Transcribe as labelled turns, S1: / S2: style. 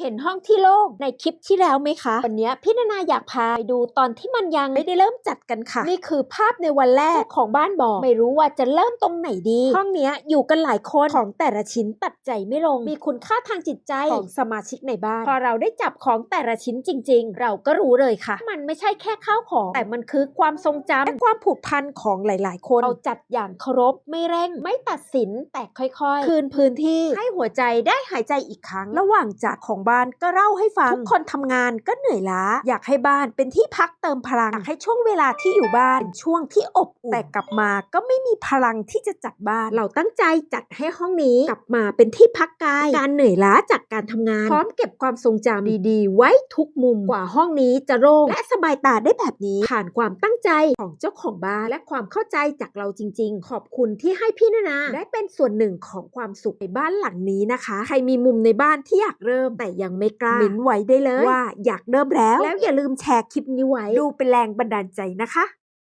S1: เห็นห้องที่โล่งในคลิปที่แล้วไหมคะ วันนี้พี่นานาอยากพาไปดูตอนที่มันยังไม่ได้เริ่มจัดกันค่ะ นี่คือภาพในวันแรกของบ้านบอกไม่รู้ว่าจะเริ่มตรงไหนดี ห้องเนี้ยอยู่กันหลายคนของแต่ละชิ้นตัดใจไม่ลง มีคุณค่าทางจิตใจของสมาชิกในบ้าน พอเราได้จับของแต่ละชิ้นจริง ๆ เราก็รู้เลยค่ะ มันไม่ใช่แค่ข้าวของ แต่มันคือความทรงจำและความผูกพันของหลาย ๆ คนเราจัดอย่างเคารพไม่เร่ง ไม่ตัดสินแต่ค่อย ๆ คืนพื้นที่ให้หัวใจได้หายใจอีกครั้ง ระหว่างจากของบ้านก็เล่าให้ฟัง ทุกคนทำงานก็เหนื่อยล้า อยากให้บ้านเป็นที่พักเติมพลัง อยากให้ช่วงเวลาที่อยู่บ้านเป็นช่วงที่อบอุ่นแต่กลับมาก็ไม่มีพลังที่จะจัดบ้าน เราตั้งใจจัดให้ห้องนี้กลับมาเป็นที่พักกาย การเหนื่อยล้าจากการทำงาน พร้อมเก็บความทรงจำดีๆ ไว้ทุกมุมกว่าห้องนี้จะโล่งและสบายตาได้แบบนี้ ผ่านความตั้งใจของเจ้าของบ้านและความเข้าใจจากเราจริง ๆ ขอบคุณที่ให้พี่นานาได้เป็นส่วนหนึ่งของความสุขในบ้านหลังนี้นะคะ ใครมีมุมในบ้านที่อยากเริ่มแต่ยังไม่กล้าเม้นไว้ได้เลยว่าอยากเริ่มแล้ว แล้วอย่าลืมแชร์คลิปนี้ไว้ ดูเป็นแรงบันดาลใจนะคะ